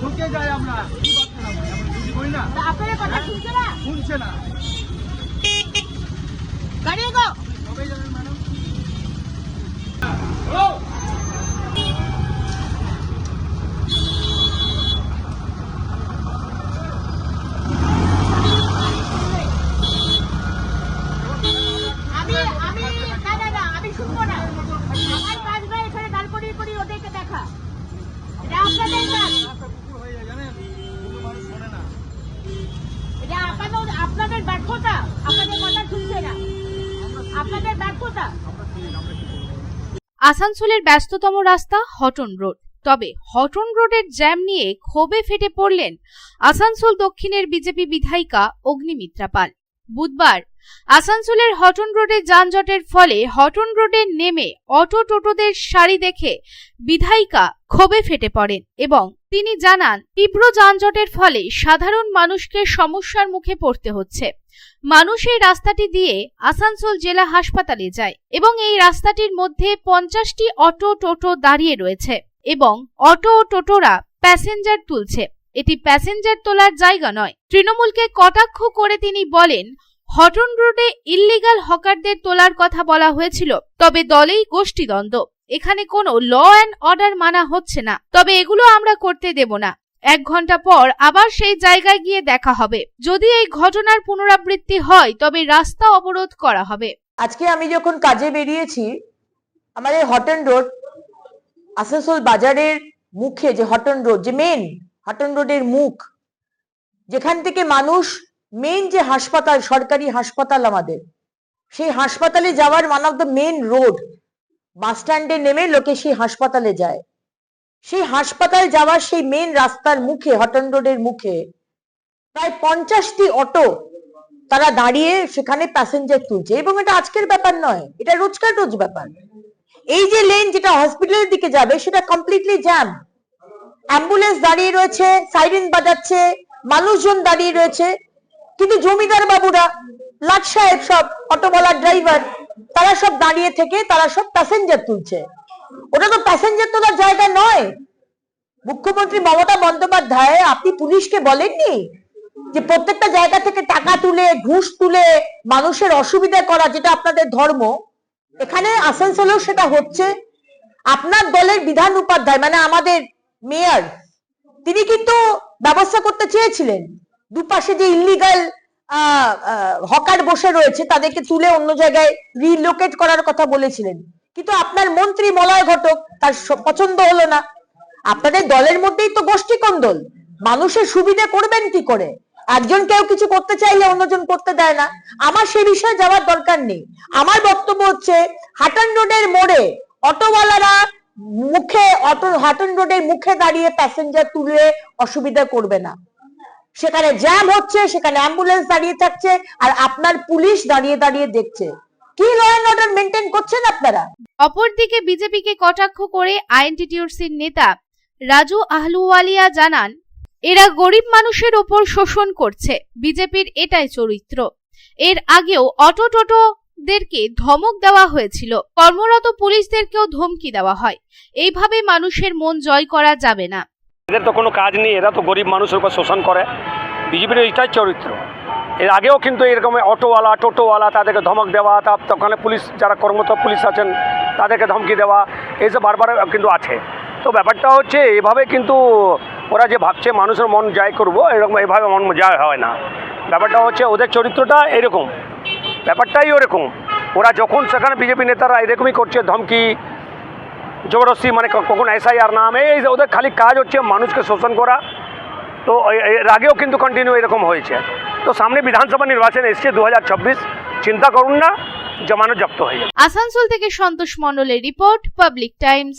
কাজে যাই আমরা। কি করতে না ভাই? আমরা ডিউটি করি না। আপনাদের কথা শুনছে না? শুনছে না। গাড়ি গো সবাই যাবেন আপনাদের ব্যর্থতা, আপনাদের কথা শুনছে না। আপনাদের ব্যর্থতা। আসানসোলের ব্যস্ততম রাস্তা হটন রোড। তবে হটন রোডের জ্যাম নিয়ে ক্ষোভে ফেটে পড়লেন আসানসোল দক্ষিণের বিজেপি বিধায়িকা অগ্নিমিত্রা পাল। বুধবার আসানসোলের হটন রোডে যানজটের ফলে হটন রোডে নেমে অটো টোটোদের সারি দেখে বিধায়িকা ক্ষোভে ফেটে পড়েন এবং তিনি জানান, তীব্র যানজটের ফলে সাধারণ মানুষকে সমস্যার মুখে পড়তে হচ্ছে। মানুষ এই রাস্তাটি দিয়ে আসানসোল জেলা হাসপাতালে যায় এবং এই রাস্তাটির মধ্যে পঞ্চাশটি অটো টোটো দাঁড়িয়ে রয়েছে এবং অটো ও টোটোরা প্যাসেঞ্জার তুলছে। এটি প্যাসেঞ্জার তোলার জায়গা নয়। তৃণমূলকে কটাক্ষ করে তিনি বলেন হটন রোডে ইল্লিগাল হকারদের তোলার কথা বলা হয়েছিল, তবে দলেই গোষ্ঠীদ্বন্দ্ব। এখানে কোনো ল অ্যান্ড অর্ডার মানা হচ্ছে না, তবে এগুলো আমরা করতে দেব না। এক ঘণ্টা পর আবার সেই জায়গায় গিয়ে দেখা হবে। যদি এই ঘটনার পুনরাবৃত্তি হয়, তবে রাস্তা অবরোধ করা হবে। আজকে আমি যখন কাজে বেরিয়েছি এই হটন রোড আসানসোল বাজারের মুখে যে হটন রোড, যে মেন হটন রোডের মুখ, যেখান থেকে মানুষ মেন যে হাসপাতাল, সরকারি হাসপাতাল আমাদের, সেই হাসপাতালে যাওয়ার one of the main road bus স্ট্যান্ডে নেমে লোকে সেই হাসপাতালে যায়। সেই হাসপাতাল যাওয়ার সেই মেন রাস্তার মুখে হটন রোডের মুখে, প্রায় পঞ্চাশটি অটো তারা দাঁড়িয়ে সেখানে প্যাসেঞ্জার তুলছে। এবং এটা আজকের ব্যাপার নয়, এটা রোজকার রোজ ব্যাপার। এই যে লেন যেটা হসপিটালের দিকে যাবে, সেটা কমপ্লিটলি জ্যাম অ্যাম্বুলেন্স দাঁড়িয়ে রয়েছে সাইরেন বাজাচ্ছে, মানুষজন দাঁড়িয়ে রয়েছে কিন্তু জমিদার বাবুরা, লাট সাহেব সব অটোওয়ালার ড্রাইভার তারা সব দাঁড়িয়ে থেকে তারা সব প্যাসেঞ্জার তুলছে। ওটা তো প্যাসেঞ্জার তোলার জায়গা নয়। মুখ্যমন্ত্রী মমতা বন্দ্যোপাধ্যায়, আপনি পুলিশকে বলেননি যে প্রত্যেকটা জায়গা থেকে টাকা তুলে, ঘুষ তুলে মানুষের অসুবিধা করা, যেটা আপনাদের ধর্ম? এখানে আসানসোলেও সেটা হচ্ছে। আপনার দলের বিধান উপাধ্যায় মানে আমাদের মেয়র, তিনি কিন্তু ব্যবস্থা করতে চেয়েছিলেন। দুপাশে যে ইলিগাল হকার বসে রয়েছে, তাদেরকে তুলে অন্য জায়গায় রিলোকেট করার কথা বলেছিলেন। কিন্তু আপনার মন্ত্রী মলয় ঘটক তার পছন্দ হলো না। আপনাদের দলের মধ্যেই তো গোষ্ঠী কন্দল মানুষের সুবিধা করবেন কি করে? একজন কেউ কিছু করতে চাইলে অন্যজন করতে দেয় না। আমার সে বিষয়ে যাওয়ার দরকার নেই। আমার বক্তব্য হচ্ছে, হাটন রোডের মোড়ে অটোওয়ালারা মুখে, অটো, হাটন রোডের মুখে দাঁড়িয়ে প্যাসেঞ্জার তুলে অসুবিধা করবে না। সেখানে জ্যাম হচ্ছে, সেখানে অ্যাম্বুলেন্স দাঁড়িয়ে থাকছে, আর আপনার পুলিশ দাঁড়িয়ে দাঁড়িয়ে দেখছে। কি ল অ্যান্ড অর্ডার মেনটেন করছেন আপনারা? অপরদিকে বিজেপিকে কটাক্ষ করে আইএনটিটিউসির নেতা রাজু আহলুওয়ালিয়া জানান, এরা গরিব মানুষের ওপর শোষণ করছে। বিজেপির এটাই চরিত্র। এর আগেও অটো টোটোদেরকে ধমক দেওয়া হয়েছিল। কর্মরত পুলিশদেরকেও ধমকি দেওয়া হয়। এইভাবে মানুষের মন জয় করা যাবে না। এদের তো কোনো কাজ নেই, এরা তো গরিব মানুষের উপর শোষণ করে। বিজেপির এইটাই চরিত্র। এর আগেও কিন্তু এরকম অটোওয়ালা, টোটোওয়ালা, তাদেরকে ধমক দেওয়া, তা ওখানে পুলিশ যারা কর্মরত পুলিশ আছেন, তাদেরকে ধমকি দেওয়া এইসব বারবার কিন্তু আছে। তো ব্যাপারটা হচ্ছে, এভাবে কিন্তু ওরা যে ভাবছে মানুষের মন জয় করব, এরকম এভাবে মন জয় হয় না। ব্যাপারটা হচ্ছে, ওদের চরিত্রটা এরকম। ব্যাপারটাই ওরকম। ওরা যখন সেখানে বিজেপি নেতারা এরকমই করছে, ধমকি জবরদস্তি মানে কখন এসআইআর নাম, এই যে ওদের খালি কাজ হচ্ছে মানুষকে শোষণ করা। তো এর আগেও কিন্তু কন্টিনিউ এরকম হয়েছে। তো সামনে বিধানসভা নির্বাচন এসছে দু চিন্তা করুন না, জমানো জব্দ হয়ে যাবে। আসানসোল থেকে সন্তোষ মন্ডলের রিপোর্ট, পাবলিক টাইমস।